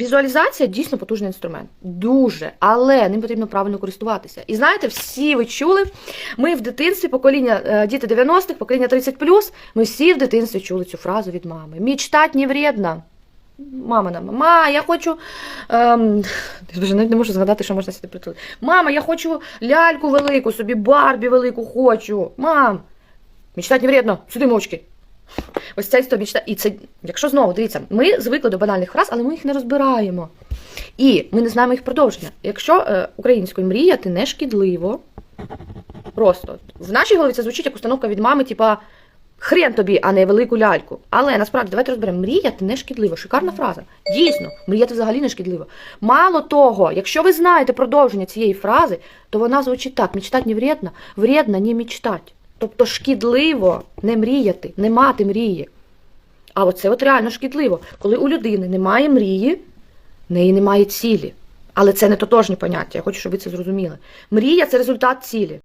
Візуалізація дійсно потужний інструмент. Дуже, але ним потрібно правильно користуватися. І знаєте, всі ви чули, ми в дитинстві, покоління е, діти 90-х, покоління 30+, ми всі в дитинстві чули цю фразу від мами. Мічтать не вредно. Мама нам, мама, я хочу. Ем, я навіть не можу згадати, що можна сюди притулити. Мама, я хочу ляльку велику, собі Барбі велику хочу. Мам, мечтать не вредно, сюди мовчки. Ось ця історія. І це, якщо знову дивіться, ми звикли до банальних фраз, але ми їх не розбираємо. І ми не знаємо їх продовження. Якщо е, українською мріяти не шкідливо, просто в нашій голові це звучить як установка від мами, типа хрен тобі, а не велику ляльку. Але насправді давайте розберемо, мріяти не шкідливо. Шикарна фраза. Дійсно, мріяти взагалі не шкідливо. Мало того, якщо ви знаєте продовження цієї фрази, то вона звучить так: мечтать не вредно, вредно не мечтать. Тобто шкідливо не мріяти, не мати мрії. А оце от реально шкідливо, коли у людини немає мрії, в неї немає цілі. Але це не тотожні поняття. Я хочу, щоб ви це зрозуміли. Мрія це результат цілі.